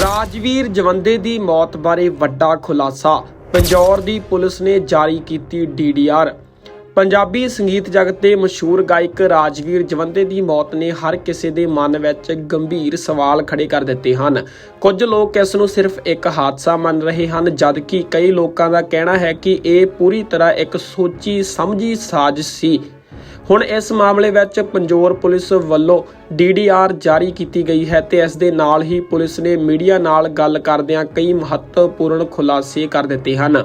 ਰਾਜਵੀਰ ਜਵੰਦੇ ਦੀ ਮੌਤ ਬਾਰੇ ਵੱਡਾ ਖੁਲਾਸਾ। ਪੰਜੌਰ ਦੀ ਪੁਲਿਸ ਨੇ ਜਾਰੀ ਕੀਤੀ ਡੀਡੀਆਰ ਪੰਜਾਬੀ ਸੰਗੀਤ ਜਗਤ ਦੇ ਮਸ਼ਹੂਰ ਗਾਇਕ ਰਾਜਵੀਰ ਜਵੰਦੇ ਦੀ ਮੌਤ ਨੇ ਹਰ ਕਿਸੇ ਦੇ ਮਨ ਵਿੱਚ ਗੰਭੀਰ ਸਵਾਲ ਖੜੇ ਕਰ ਦਿੱਤੇ ਹਨ। ਕੁਝ ਲੋਕ ਇਸ ਨੂੰ ਸਿਰਫ ਇੱਕ ਹਾਦਸਾ ਮੰਨ ਰਹੇ ਹਨ, ਜਦਕਿ ਕਈ ਲੋਕਾਂ ਦਾ ਕਹਿਣਾ ਹੈ ਕਿ ਇਹ ਪੂਰੀ ਤਰ੍ਹਾਂ ਇੱਕ ਸੋਚੀ ਸਮਝੀ ਸਾਜ਼ਿਸ਼ ਸੀ। ਹੁਣ ਇਸ ਮਾਮਲੇ ਵਿੱਚ ਪੰਜੋਰ ਪੁਲਿਸ ਵੱਲੋਂ ਡੀਡੀਆਰ ਜਾਰੀ ਕੀਤੀ ਗਈ ਹੈ ਤੇ ਇਸ ਦੇ ਨਾਲ ਹੀ ਪੁਲਿਸ ਨੇ ਮੀਡੀਆ ਨਾਲ ਗੱਲ ਕਰਦਿਆਂ ਕਈ ਮਹੱਤਵਪੂਰਨ ਖੁਲਾਸੇ ਕਰ ਦਿੱਤੇ ਹਨ।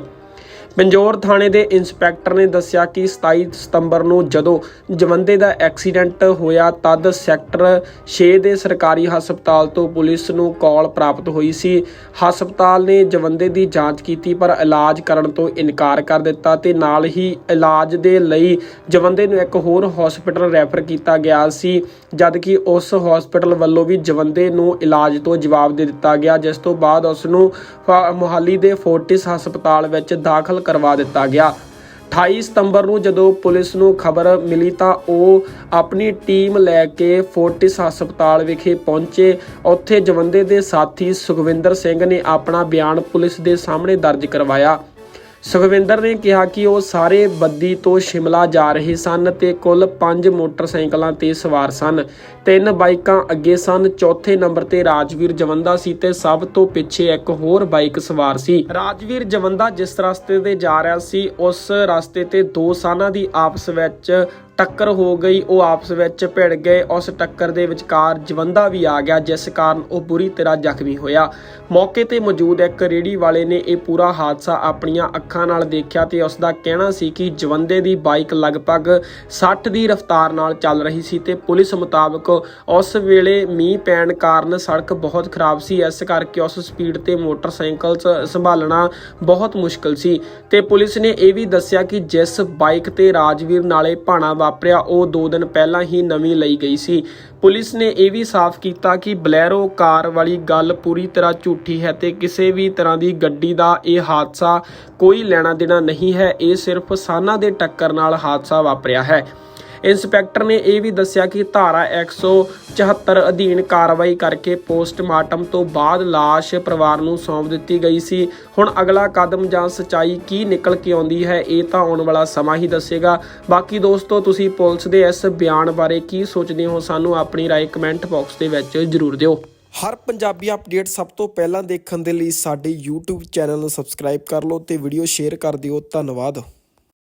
ਪੰਜੋਰ ਥਾਣੇ ਦੇ ਇੰਸਪੈਕਟਰ ਨੇ ਦੱਸਿਆ ਕਿ 27 ਸਤੰਬਰ ਨੂੰ ਜਦੋਂ ਜਵੰਦੇ ਦਾ ਐਕਸੀਡੈਂਟ ਹੋਇਆ ਤਦ ਸੈਕਟਰ 6 ਦੇ ਸਰਕਾਰੀ ਹਸਪਤਾਲ ਤੋਂ ਪੁਲਿਸ ਨੂੰ ਕਾਲ ਪ੍ਰਾਪਤ ਹੋਈ ਸੀ। ਹਸਪਤਾਲ ਨੇ ਜਵੰਦੇ ਦੀ ਜਾਂਚ ਕੀਤੀ ਪਰ ਇਲਾਜ ਕਰਨ ਤੋਂ ਇਨਕਾਰ ਕਰ ਦਿੱਤਾ ਤੇ ਨਾਲ ਹੀ ਇਲਾਜ ਦੇ ਲਈ ਜਵੰਦੇ ਨੂੰ ਇੱਕ ਹੋਰ ਹਸਪਤਾਲ ਰੈਫਰ ਕੀਤਾ ਗਿਆ ਸੀ, ਜਦਕਿ ਉਸ ਹਸਪਤਾਲ ਵੱਲੋਂ ਵੀ ਜਵੰਦੇ ਨੂੰ ਇਲਾਜ ਤੋਂ ਜਵਾਬ ਦੇ ਦਿੱਤਾ ਗਿਆ, ਜਿਸ ਤੋਂ ਬਾਅਦ ਉਸ ਨੂੰ ਫ- ਮੁਹਾਲੀ ਦੇ ਫੋਰਟਿਸ ਹਸਪਤਾਲ ਵਿੱਚ ਦਾਖਲ ਕਰਵਾ ਦਿੱਤਾ ਗਿਆ। 28 ਸਤੰਬਰ ਨੂੰ ਜਦੋਂ ਪੁਲਿਸ ਨੂੰ ਖਬਰ ਮਿਲੀ ਤਾਂ ਉਹ ਆਪਣੀ ਟੀਮ ਲੈ ਕੇ ਫੋਰਟਿਸ ਹਸਪਤਾਲ ਵਿਖੇ ਪਹੁੰਚੇ। ਉੱਥੇ ਜਵੰਦੇ ਦੇ ਸਾਥੀ ਸੁਖਵਿੰਦਰ ਸਿੰਘ ਨੇ ਆਪਣਾ ਬਿਆਨ ਪੁਲਿਸ ਦੇ ਸਾਹਮਣੇ ਦਰਜ ਕਰਵਾਇਆ। ਸੁਖਵਿੰਦਰ ਨੇ ਕਿਹਾ ਕਿ ਉਹ ਸਾਰੇ ਬੱਦੀ ਤੋਂ ਸ਼ਿਮਲਾ ਜਾ ਰਹੇ ਸਨ ਤੇ ਕੁੱਲ 5 ਮੋਟਰਸਾਈਕਲਾਂ ਤੇ ਸਵਾਰ ਸਨ। ਤਿੰਨ ਬਾਈਕਾਂ ਅੱਗੇ ਸਨ, ਚੌਥੇ ਨੰਬਰ ਤੇ ਰਾਜਵੀਰ ਜਵੰਦਾ ਸੀ ਤੇ ਸਭ ਤੋਂ ਪਿੱਛੇ ਇੱਕ ਹੋਰ ਬਾਈਕ ਸਵਾਰ ਸੀ। ਰਾਜਵੀਰ ਜਵੰਦਾ ਜਿਸ ਰਸਤੇ ਤੇ ਜਾ ਰਿਹਾ ਸੀ, ਉਸ ਰਸਤੇ ਤੇ ਦੋ ਸਾਨਾਂ ਦੀ ਆਪਸ ਵਿੱਚ ਟੱਕਰ ਹੋ ਗਈ, ਉਹ ਆਪਸ ਵਿੱਚ ਭਿੜ ਗਏ। ਉਸ ਟੱਕਰ ਦੇ ਵਿਚਕਾਰ ਜਵੰਦਾ ਵੀ ਆ ਗਿਆ, ਜਿਸ ਕਾਰਨ ਉਹ ਬੁਰੀ ਤਰ੍ਹਾਂ ਜ਼ਖਮੀ ਹੋਇਆ। ਮੌਕੇ ਤੇ ਮੌਜੂਦ ਇੱਕ ਰੇੜੀ ਵਾਲੇ ਨੇ ਇਹ ਪੂਰਾ ਹਾਦਸਾ ਆਪਣੀਆਂ ਅੱਖਾਂ ਨਾਲ ਦੇਖਿਆ ਤੇ ਉਸ ਦਾ ਕਹਿਣਾ ਸੀ ਕਿ ਜਵੰਦੇ ਦੀ ਬਾਈਕ ਲਗਭਗ 60 ਦੀ ਰਫ਼ਤਾਰ ਨਾਲ ਚੱਲ ਰਹੀ ਸੀ ਤੇ ਪੁਲਿਸ ਮੁਤਾਬਕ ਉਸ ਵੇਲੇ ਮੀਂਹ ਪੈਣ ਕਾਰਨ ਸੜਕ ਬਹੁਤ ਖਰਾਬ ਸੀ। ਇਸ ਕਰਕੇ ਉਸ ਸਪੀਡ ਤੇ ਮੋਟਰਸਾਈਕਲ ਸ- ਸੰਭਾਲਣਾ ਬਹੁਤ ਮੁਸ਼ਕਲ ਸੀ ਤੇ ਪੁਲਿਸ ਨੇ ਇਹ ਵੀ ਦੱਸਿਆ ਕਿ ਜਿਸ ਬਾਈਕ ਤੇ ਰਾਜਵੀਰ ਨਾਲੇ ਭਾਣਾ ਵਾਪਰਿਆ, ਉਹ 2 ਦਿਨ ਪਹਿਲਾਂ ਹੀ ਨਵੀਂ ਲਈ ਗਈ ਸੀ। ਪੁਲਿਸ ਨੇ ਇਹ ਵੀ ਸਾਫ਼ ਕੀਤਾ ਕਿ ਬਲੈਰੋ ਕਾਰ ਵਾਲੀ ਗੱਲ ਪੂਰੀ ਤਰ੍ਹਾਂ ਝੂਠੀ ਹੈ ਤੇ ਕਿਸੇ ਵੀ ਤਰ੍ਹਾਂ ਦੀ ਗੱਡੀ ਦਾ ਇਹ ਹਾਦਸਾ ਕੋਈ ਲੈਣਾ ਦੇਣਾ ਨਹੀਂ ਹੈ। ਇਹ ਸਿਰਫ ਸਾਨਾਂ ਦੇ ਟੱਕਰ ਨਾਲ ਹਾਦਸਾ ਵਾਪਰਿਆ ਹੈ। ਇੰਸਪੈਕਟਰ ਨੇ ਇਹ ਵੀ ਦੱਸਿਆ ਕਿ ਧਾਰਾ 174 ਅਧੀਨ ਕਾਰਵਾਈ ਕਰਕੇ ਪੋਸਟਮਾਰਟਮ ਤੋਂ ਬਾਅਦ ਲਾਸ਼ ਪਰਿਵਾਰ ਨੂੰ ਸੌਂਪ ਦਿੱਤੀ ਗਈ ਸੀ। ਹੁਣ ਅਗਲਾ ਕਦਮ ਜਾਂ ਸਚਾਈ ਕੀ ਨਿਕਲ ਕੇ ਆਉਂਦੀ ਹੈ, ਇਹ ਤਾਂ ਆਉਣ ਵਾਲਾ ਸਮਾਂ ਹੀ ਦੱਸੇਗਾ। ਬਾਕੀ ਦੋਸਤੋ, ਤੁਸੀਂ ਪੁਲਿਸ ਦੇ ਇਸ ਬਿਆਨ ਬਾਰੇ ਕੀ ਸੋਚਦੇ ਹੋ, ਸਾਨੂੰ ਆਪਣੀ ਰਾਏ ਕਮੈਂਟ ਬਾਕਸ ਦੇ ਵਿੱਚ ਜ਼ਰੂਰ ਦਿਓ। ਹਰ ਪੰਜਾਬੀ ਅਪਡੇਟ ਸਭ ਤੋਂ ਪਹਿਲਾਂ ਦੇਖਣ ਦੇ ਲਈ ਸਾਡੇ YouTube ਚੈਨਲ ਨੂੰ ਸਬਸਕ੍ਰਾਈਬ ਕਰ ਲਓ ਤੇ ਵੀਡੀਓ ਸ਼ੇਅਰ ਕਰ ਦਿਓ। ਧੰਨਵਾਦ।